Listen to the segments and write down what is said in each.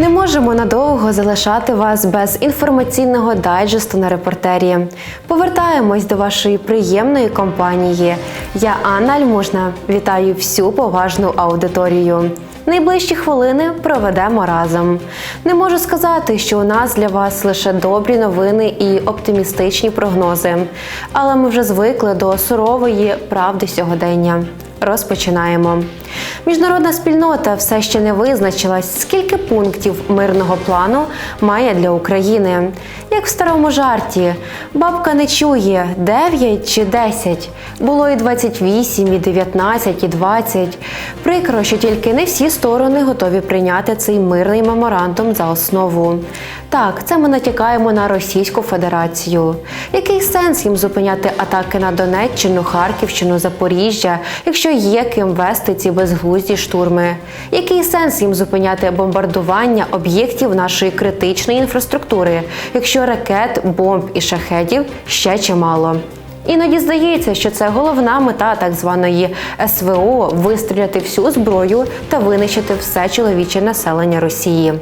Не можемо надовго залишати вас без інформаційного дайджесту на репортері. Повертаємось до вашої приємної компанії. Я Анна Альмужна. Вітаю всю поважну аудиторію. Найближчі хвилини проведемо разом. Не можу сказати, що у нас для вас лише добрі новини і оптимістичні прогнози, але ми вже звикли до сурової правди сьогодення. Розпочинаємо. Міжнародна спільнота все ще не визначилась, скільки пунктів мирного плану має для України. Як в старому жарті, бабка не чує 9 чи 10. Було і 28, і 19, і 20. Прикро, що тільки не всі сторони готові прийняти цей мирний меморандум за основу. Так, це ми натякаємо на Російську Федерацію. Який сенс їм зупиняти атаки на Донеччину, Харківщину, Запоріжжя, якщо є ким вести ці безглузді штурми? Який сенс їм зупиняти бомбардування об'єктів нашої критичної інфраструктури, якщо ракет, бомб і шахедів ще чимало? Іноді здається, що це головна мета так званої СВО вистріляти всю зброю та винищити все чоловіче населення Росії.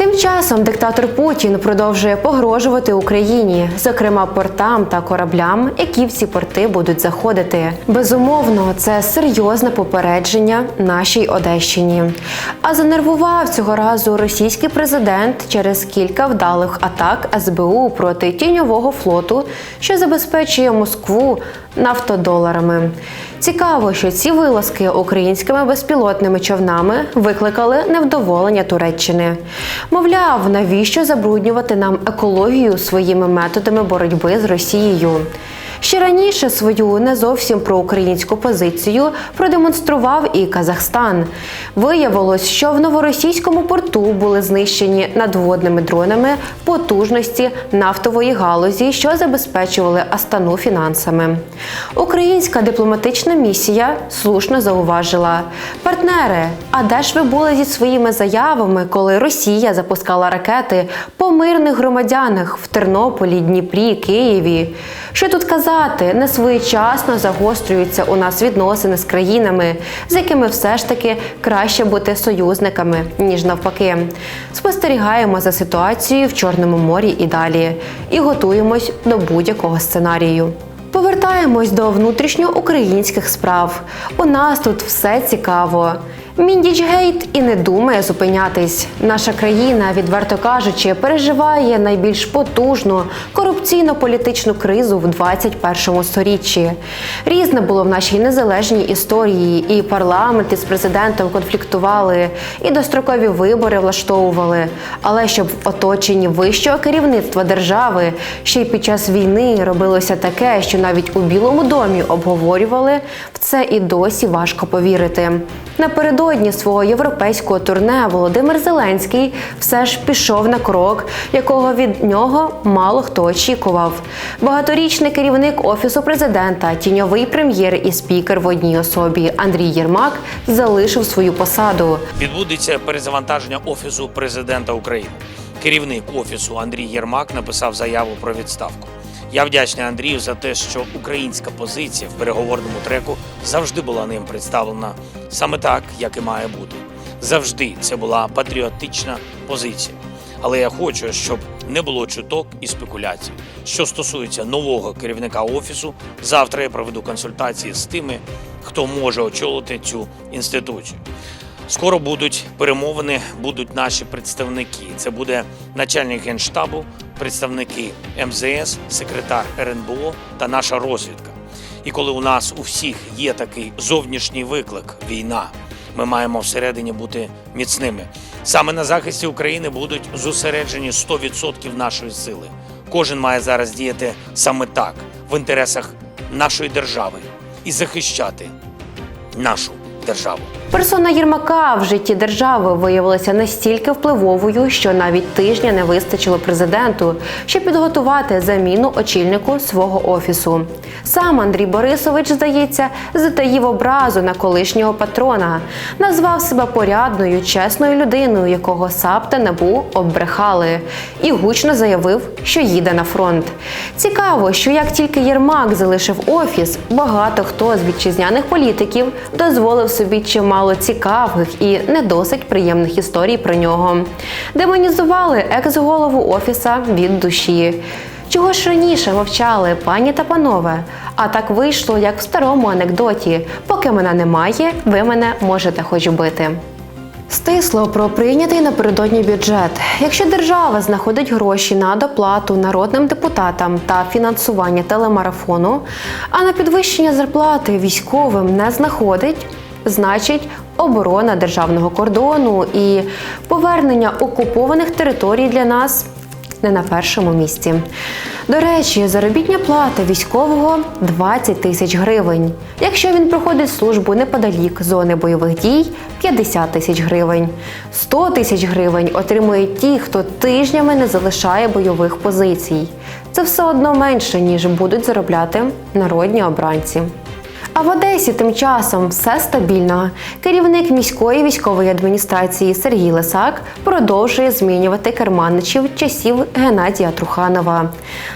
Тим часом диктатор Путін продовжує погрожувати Україні, зокрема портам та кораблям, які в ці порти будуть заходити. Безумовно, це серйозне попередження нашій Одещині. А занервував цього разу російський президент через кілька вдалих атак СБУ проти тіньового флоту, що забезпечує Москву нафтодоларами. Цікаво, що ці вилазки українськими безпілотними човнами викликали невдоволення Туреччини. Мовляв, навіщо забруднювати нам екологію своїми методами боротьби з Росією? Ще раніше свою не зовсім проукраїнську позицію продемонстрував і Казахстан. Виявилось, що в новоросійському порту були знищені надводними дронами потужності нафтової галузі, що забезпечували Астану фінансами. Українська дипломатична місія слушно зауважила: партнери, а де ж ви були зі своїми заявами, коли Росія запускала ракети по мирних громадянах в Тернополі, Дніпрі, Києві? Що тут казати, не своєчасно загострюються у нас відносини з країнами, з якими все ж таки краще бути союзниками, ніж навпаки. Спостерігаємо за ситуацією в Чорному морі і далі, і готуємось до будь-якого сценарію. Повертаємось до внутрішньоукраїнських справ. У нас тут все цікаво. Міндічгейт і не думає зупинятись. Наша країна, відверто кажучи, переживає найбільш потужну корупційно-політичну кризу в 21 сторіччі. Різне було в нашій незалежній історії, і парламент із президентом конфліктували, і дострокові вибори влаштовували. Але щоб в оточенні вищого керівництва держави ще й під час війни робилося таке, що навіть у Білому домі обговорювали, в це і досі важко повірити. Напередодні свого європейського турне Володимир Зеленський все ж пішов на крок, якого від нього мало хто очікував. Багаторічний керівник офісу президента, тіньовий прем'єр і спікер в одній особі Андрій Єрмак залишив свою посаду. Відбудеться перезавантаження офісу президента України. Керівник офісу Андрій Єрмак написав заяву про відставку. Я вдячний Андрію за те, що українська позиція в переговорному треку завжди була ним представлена саме так, як і має бути. Завжди це була патріотична позиція. Але я хочу, щоб не було чуток і спекуляцій. Що стосується нового керівника офісу, завтра я проведу консультації з тими, хто може очолити цю інституцію. Скоро будуть перемовини, будуть наші представники. Це буде начальник генштабу, представники МЗС, секретар РНБО та наша розвідка. І коли у нас у всіх є такий зовнішній виклик війна, ми маємо всередині бути міцними. Саме на захисті України будуть зосереджені 100% нашої сили. Кожен має зараз діяти саме так, в інтересах нашої держави і захищати нашу державу. Персона Єрмака в житті держави виявилася настільки впливовою, що навіть тижня не вистачило президенту, щоб підготувати заміну очільнику свого офісу. Сам Андрій Борисович, здається, затаїв образу на колишнього патрона, назвав себе порядною, чесною людиною, якого САП та НАБУ оббрехали, і гучно заявив, що їде на фронт. Цікаво, що як тільки Єрмак залишив офіс, багато хто з вітчизняних політиків дозволив собі чимало чимало цікавих і не досить приємних історій про нього. Демонізували екс-голову офіса від душі. Чого ж раніше мовчали пані та панове? А так вийшло, як в старому анекдоті: поки мене немає, ви мене можете хоч бити. Стисло про прийнятий напередодні бюджет. Якщо держава знаходить гроші на доплату народним депутатам та фінансування телемарафону, а на підвищення зарплати військовим не знаходить, значить оборона державного кордону і повернення окупованих територій для нас не на першому місці. До речі, заробітня плата військового 20 тисяч гривень. Якщо він проходить службу неподалік зони бойових дій 50 тисяч гривень. 100 тисяч гривень отримують ті, хто тижнями не залишає бойових позицій. Це все одно менше, ніж будуть заробляти народні обранці. А в Одесі тим часом все стабільно. Керівник міської військової адміністрації Сергій Лисак продовжує змінювати керманичів часів Геннадія Труханова.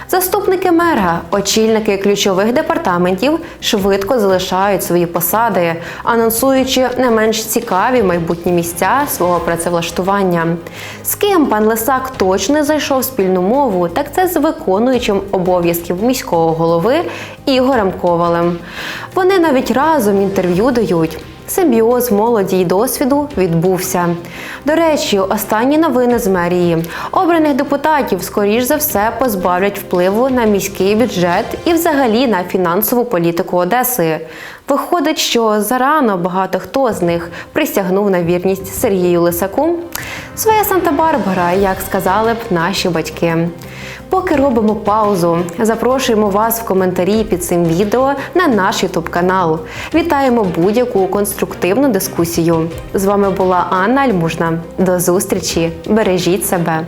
Заступники мера, очільники ключових департаментів швидко залишають свої посади, анонсуючи не менш цікаві майбутні місця свого працевлаштування. З ким пан Лисак точно зайшов спільну мову, так це з виконуючим обов'язків міського голови Ігорем Ковалем. Вони навіть разом інтерв'ю дають. Симбіоз молоді й досвіду відбувся. До речі, останні новини з мерії. Обраних депутатів, скоріш за все, позбавлять впливу на міський бюджет і взагалі на фінансову політику Одеси. Виходить, що зарано багато хто з них присягнув на вірність Сергію Лисаку. Своя Санта-Барбара, як сказали б наші батьки. Поки робимо паузу, запрошуємо вас в коментарі під цим відео на наш ютуб канал. Вітаємо будь-яку конструктивну дискусію. З вами була Анна Альмужна. До зустрічі! Бережіть себе!